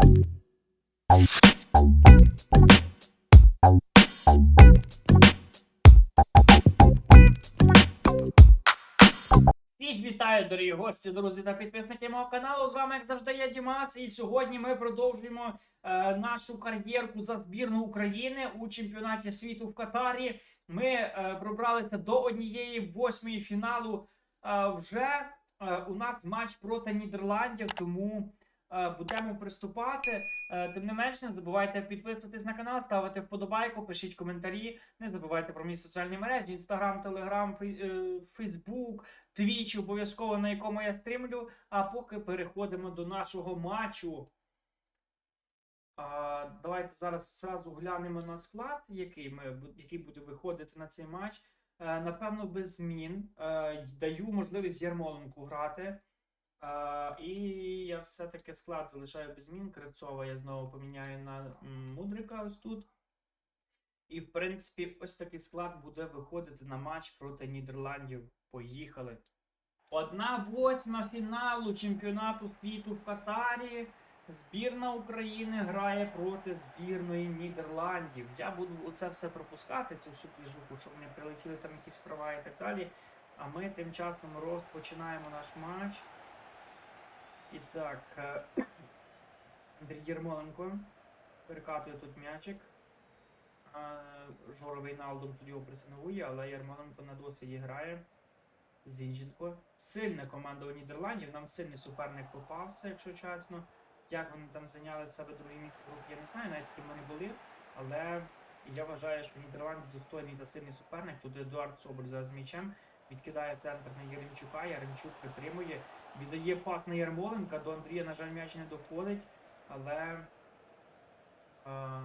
Всіх вітаю, дорогі гості, друзі та підписники мого каналу. З вами, як завжди, я Дімас. І сьогодні ми продовжуємо е, нашу кар'єрку за збірну України у чемпіонаті світу в Катарі. Ми е, пробралися до однієї восьмої фіналу. Е, вже е, у нас матч проти Нідерландів, тому будемо приступати. Е, тим не менш, не забувайте підписуватись на канал, ставити вподобайку, пишіть коментарі. Не забувайте про мої соціальні мережі: Інстаграм, Телеграм, Фейсбук. Твіч обов'язково на якому я стрімлю. А поки переходимо до нашого матчу. Давайте зараз зразу глянемо на склад, який, ми, який буде виходити на цей матч. Е, напевно, без змін. Е, даю можливість Ярмоленку грати. Е, і я все-таки склад залишаю без змін. Кривцова я знову поміняю на Мудрика ось тут. І, в принципі, ось такий склад буде виходити на матч проти Нідерландів. Поїхали. Одна восьма фіналу чемпіонату світу в Катарі. Збірна України грає проти збірної Нідерландів. Я буду оце все пропускати, цю всю пліжуху, щоб не прилетіли там якісь права і так далі. А ми тим часом розпочинаємо наш матч. І так, е, Андрій Єрмоленко перекатує тут м'ячик. Е, Жора Вейналдом тут його пресингує, але Ярмоленко на досвіді грає. Зінченко. Сильна команда у Нідерландів. Нам сильний суперник попався, якщо чесно. Як вони там зайняли в себе друге місце в групі, я не знаю, навіть з ким вони були. Але я вважаю, що Нідерланди достойний та сильний суперник. Тут Едуард Соболь зараз з м'ячем. Відкидає центр на Єремчука. Яремчук підтримує. Віддає пас на Ярмоленка. До Андрія, на жаль, м'яч не доходить. Але. А,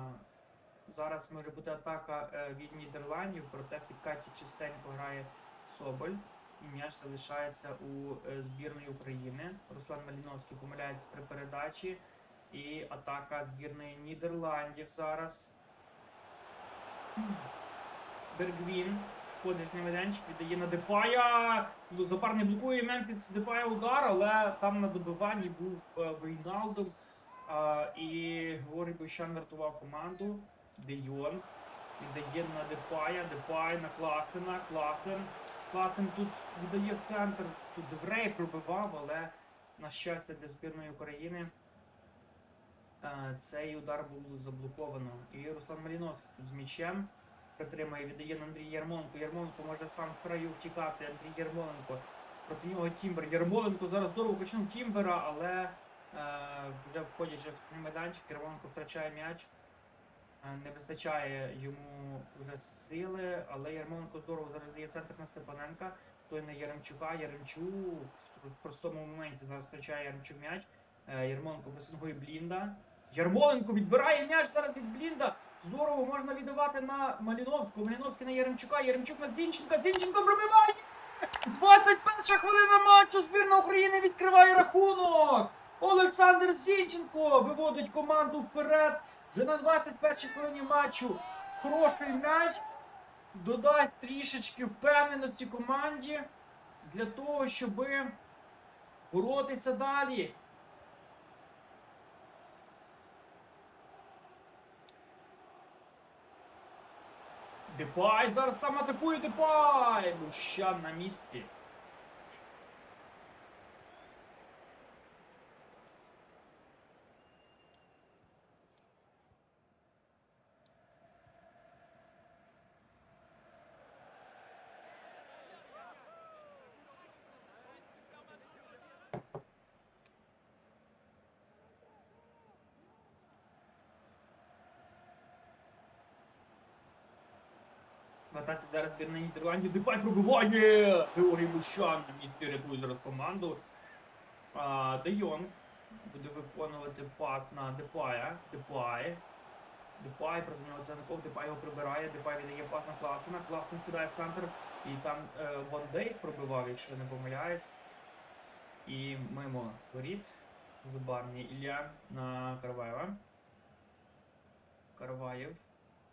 Зараз може бути атака е, від Нідерландів, проте в підкаті чистенько грає Соболь. І м'яч залишається у е, збірної України. Руслан Маліновський помиляється при передачі. І атака збірної Нідерландів зараз. Бергвін входить на майданчик, віддає на Депая. Ну, Запар не блокує Мемфіс Депая удар, але там на добиванні був е, Вейналдом. І Георгій Бущан врятував команду. Де Йонг віддає на Депая, Депай на Класена, Класен. Класен тут віддає в центр. Тут Деврей пробивав, але на щастя для збірної України е, цей удар був заблоковано. І Руслан Маліновський тут з м'ячем притримує, віддає на Андрій Ярмоленко. Ярмоленко може сам в краю втікати. Андрій Ярмоленко. Проти нього Тімбер. Ярмоленко зараз здорово качнув Тімбера, але е, вже входячи в майданчик, Ярмоленко втрачає м'яч. Е, Не вистачає йому вже сили, але Ярмоленко здорово зараз дає центр на Степаненка. Той на Яремчука. Яремчук в простому моменті зараз втрачає Яремчук м'яч. Е, Ярмоленко пресингує Блінда. Ярмоленко відбирає м'яч зараз від Блінда. Здорово можна віддавати на Маліновського. Маліновський на Яремчука. Яремчук на Зінченка. Зінченко пробиває! 21 хвилина матчу. Збірна України відкриває рахунок. Олександр Зінченко виводить команду вперед. Вже на 21 хвилині матчу хороший м'яч. Додасть трішечки впевненості команді для того, щоб боротися далі. Депай зараз сам атакує Депай! Бущан на місці. В атаці зараз збірна Нідерландів. Депай пробиває! Георгій Бущан на місці рятує зараз команду. А, Де Йонг буде виконувати пас на Депая. Депай. Депай проти нього Дзянков, Депай його прибирає, Депай віддає пас на Кластена. Кластен скидає в центр. І там е, Ван Дейк пробивав, якщо не помиляюсь. І мимо воріт. Забарні Ілля на Карваєва. Карваєв.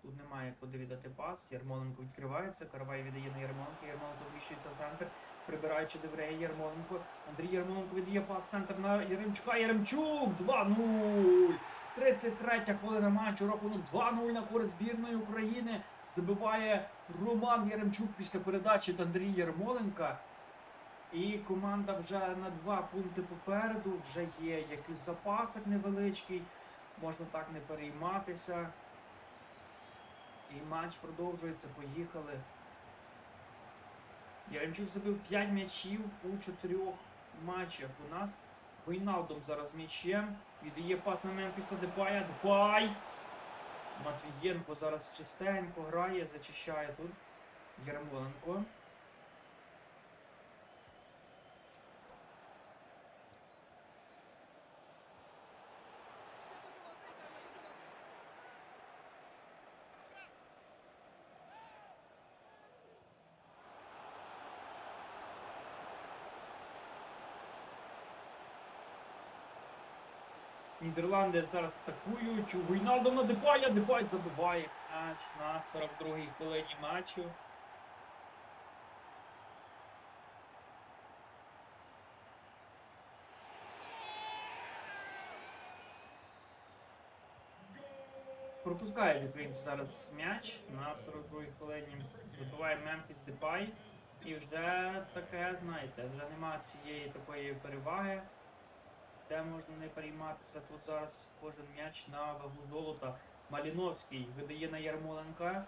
Тут немає куди віддати пас. Ярмоленко відкривається. Каравай віддає на Ярмоленко. Ярмоленко вміщується в центр, прибираючи Деврея Ярмоленко. Андрій Ярмоленко віддає пас в центр на Яремчука. Яремчук 2-0. 33 хвилина матчу. Рахунок 2-0 на користь збірної України. Забиває Роман Яремчук після передачі від Андрія Ярмоленка. І команда вже на два пункти попереду. Вже є якийсь запасик невеличкий. Можна так не перейматися. І матч продовжується. Поїхали. Яремчук забив 5 м'ячів у 4 матчах. У нас Вейналдом зараз м'ячем. Віддає пас на Мемфіса Депая. Дбай! Матвієнко зараз чистенько грає, зачищає тут. Ярмоленко. Нідерланди зараз атакують. Війналдом на Депая. Депай забиває м'яч на 42-й хвилині матчу. Пропускають українці зараз м'яч на 42-й хвилині. Забиває Мемфіс Депай. І вже таке, знаєте, вже немає цієї такої переваги де можна не перейматися. Тут зараз кожен м'яч на вагу золота. Маліновський видає на Ярмоленка.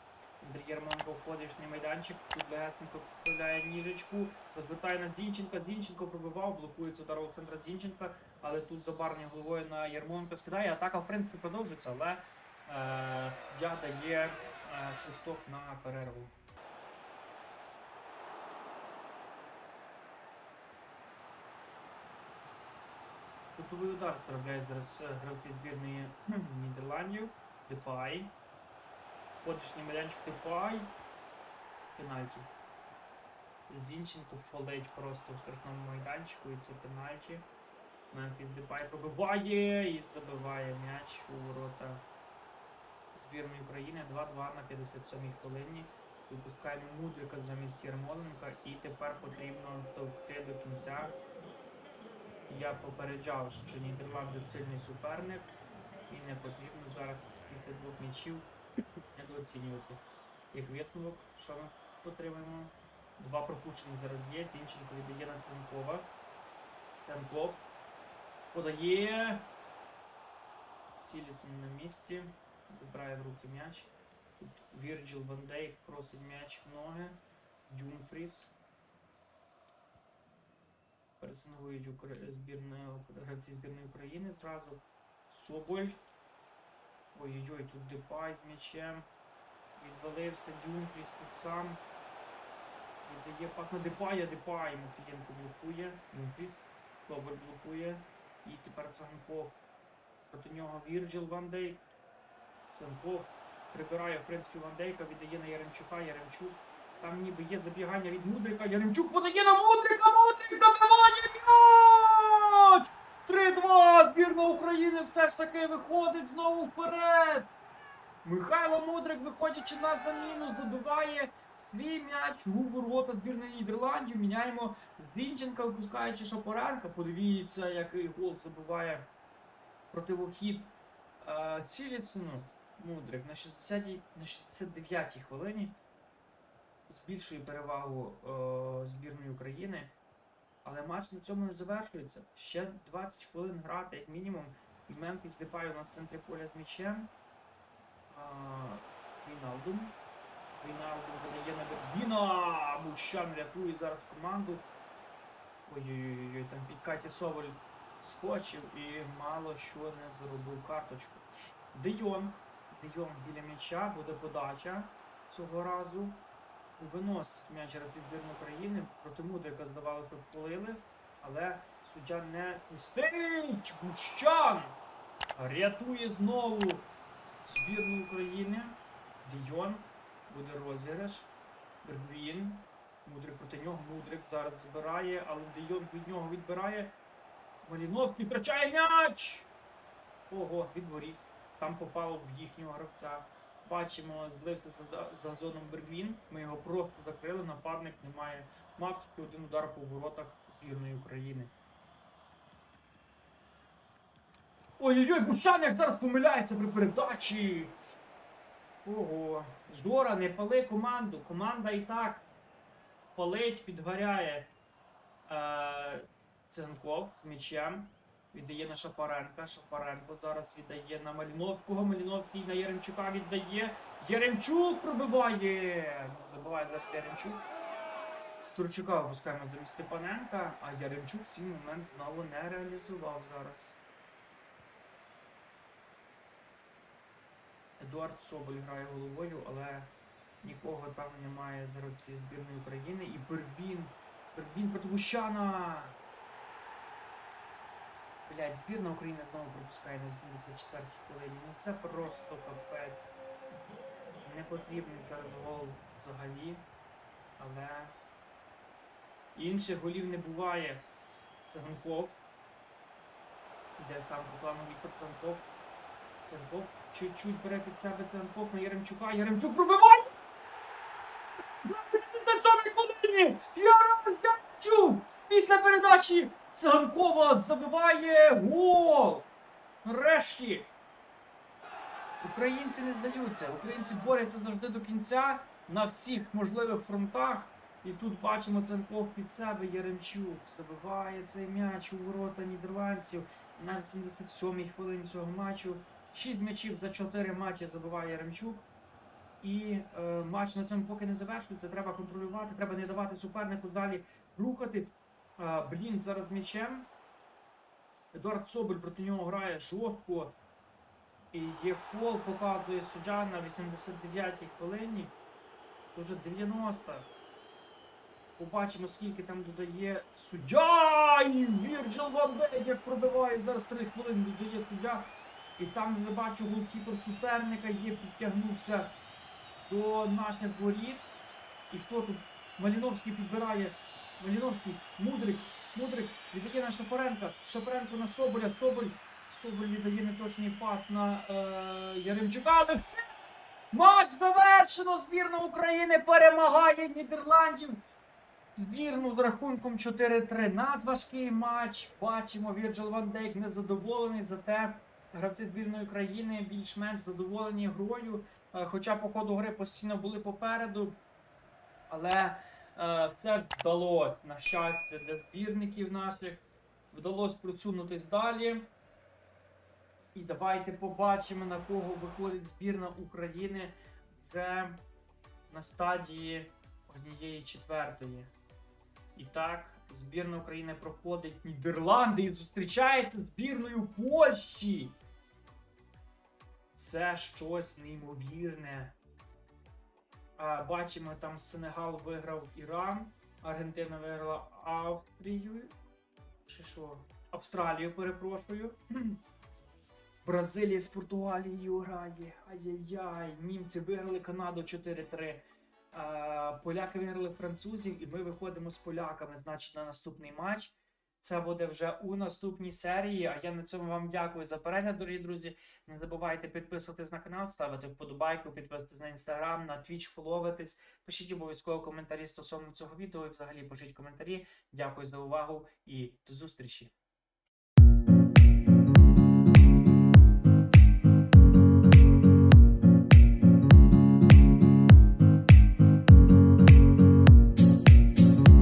Андрій Ярмоленко входить в майданчик. Тут Легесенко підставляє ніжечку. Розвертає на Зінченка. Зінченко пробивав, блокується удар Олександра Зінченка. Але тут забарний головою на Ярмоленко скидає. Атака в принципі продовжується, але е, суддя дає е, свисток на перерву. Кутовий удар заробляють зараз е, гравці збірної Нідерландів. Депай. Ходишній майданчик Депай. Пенальті. Зінченко фолить просто в штрафному майданчику і це пенальті. Мемфіс Депай пробиває і забиває м'яч у ворота збірної України 2-2 на 57-й хвилині. Випускаємо Мудрика замість Ярмоленка і тепер потрібно товкти до кінця. Я попереджав, що Нідерланди сильний суперник і не потрібно зараз після двох м'ячів недооцінювати. Як висновок, що ми отримаємо? Два пропущені зараз є. Зінченко віддає на Ценкова. Ценков подає. Сілісон на місці. Забирає в руки м'яч. Тут Вірджил Ван Дейк просить м'яч в ноги. Дюмфріс пересингують Укра- збірної гравці збірної України зразу. Соболь. Ой-ой-ой, тут Депай з м'ячем. Відвалився Дюмфріс тут сам. Віддає пас на Депая, Депай. Матвієнко блокує. Дюмфріс. Соболь блокує. І тепер Цанков. Проти нього Вірджил Ван Дейк. Цанков прибирає, в принципі, Ван віддає на Яремчука, Яремчук. Там ніби є забігання від Мудрика. Яремчук подає на Мудрика! Мудрик забиває м'яч! 3-2! Збірна України все ж таки виходить знову вперед! Михайло Мудрик, виходячи на заміну, забиває свій м'яч у ворота збірної Нідерландів. Міняємо Зінченка, випускаючи Шапоренка. Подивіться, який гол забиває противохід е, Ціліцину. Мудрик на 60-й, на 69-й хвилині збільшує перевагу е, збірної України. Але матч на цьому не завершується. Ще 20 хвилин грати, як мінімум. І Мемфіс Депай у нас в центрі поля з м'ячем. А, Війналдум. Війналдум видає на Бербіна. Бущан рятує зараз команду. Ой-ой-ой, там під Каті Соболь скочив і мало що не заробив карточку. Де Йонг. Де Йонг біля м'яча, буде подача цього разу. Виносить м'яч гравці збірної України. Проти Мудрика, здавалося, хвилили, але суддя не свистить! Бущан! Рятує знову збірну України. Дейон Буде розіграш. Бергвін. Мудрик проти нього. Мудрик зараз збирає, але Де Йонг від нього відбирає. Маліновський втрачає м'яч! Ого, від воріт. Там попало в їхнього гравця. Бачимо, злився за, за зоном Бергвін. Ми його просто закрили. Нападник немає. Мав тільки один удар по воротах збірної України. Ой-ой-ой, Бушан як зараз помиляється при передачі. Ого. Жора, не пали команду. Команда і так палить, підгоряє. Е, Цинков з м'ячем. Віддає на Шапаренка. Шапаренко зараз віддає на Маліновського. Маліновський на Яремчука віддає. Яремчук пробиває! Не забуває зараз Яремчук. З Турчука випускаємо до Степаненка, а Яремчук свій момент знову не реалізував зараз. Едуард Соболь грає головою, але нікого там немає з гравців збірної України. І. Бервін проти Гущана. Блять, збірна України знову пропускає на 74-й хвилині. Ну це просто капець. Не потрібний зараз гол взагалі. Але інших голів не буває. Циганков. Іде сам по плану Віктор Цанков. Цанков чуть-чуть бере під себе Цанков на Яремчука. Яремчук пробиває! На 87-й хвилині! Яремчук! Після передачі Циганкова забиває гол! Нарешті! Українці не здаються. Українці борються завжди до кінця на всіх можливих фронтах. І тут бачимо Ценков під себе Яремчук забиває цей м'яч у ворота нідерландців на 87-й хвилині цього матчу. 6 м'ячів за 4 матчі забиває Яремчук. І е, матч на цьому поки не завершується. Треба контролювати, треба не давати супернику далі рухатись. Е, Блін зараз м'ячем. Едуард Соболь проти нього грає жорстко. І є фол, показує суддя на 89-й хвилині. Дуже 90. Побачимо, скільки там додає суддя! І Вірджил Ван Дейк як пробиває зараз 3 хвилини додає суддя. І там вже бачу голкіпер суперника є, підтягнувся до наших воріт. І хто тут? Маліновський підбирає. Маліновський, Мудрик, Мудрик віддає на Шапаренка. Шапаренко на Соболя. Соболь. Соболь віддає неточний пас на е, Яремчука, але все! Матч завершено! Збірна України перемагає Нідерландів. Збірну з рахунком 4-3. Надважкий матч. Бачимо, Вірджил Ван Дейк незадоволений, зате гравці збірної країни більш-менш задоволені грою. Е, Хоча по ходу гри постійно були попереду. Але все ж вдалося, на щастя, для збірників наших. Вдалося просунутись далі. І давайте побачимо, на кого виходить збірна України вже на стадії однієї четвертої. І так, збірна України проходить Нідерланди і зустрічається збірною Польщі. Це щось неймовірне. Бачимо, там Сенегал виграв Іран, Аргентина виграла Австрію. Чи що? Австралію, перепрошую. Бразилія з Португалією грає. Ай-яй-яй. Німці виграли Канаду 4-3. Е, Поляки виграли французів, і ми виходимо з поляками, значить, на наступний матч. Це буде вже у наступній серії. А я на цьому вам дякую за перегляд, дорогі друзі. Не забувайте підписуватись на канал, ставити вподобайку, підписуватись на інстаграм, на твіч, фоловитись. Пишіть обов'язково коментарі стосовно цього відео і взагалі пишіть коментарі. Дякую за увагу і до зустрічі!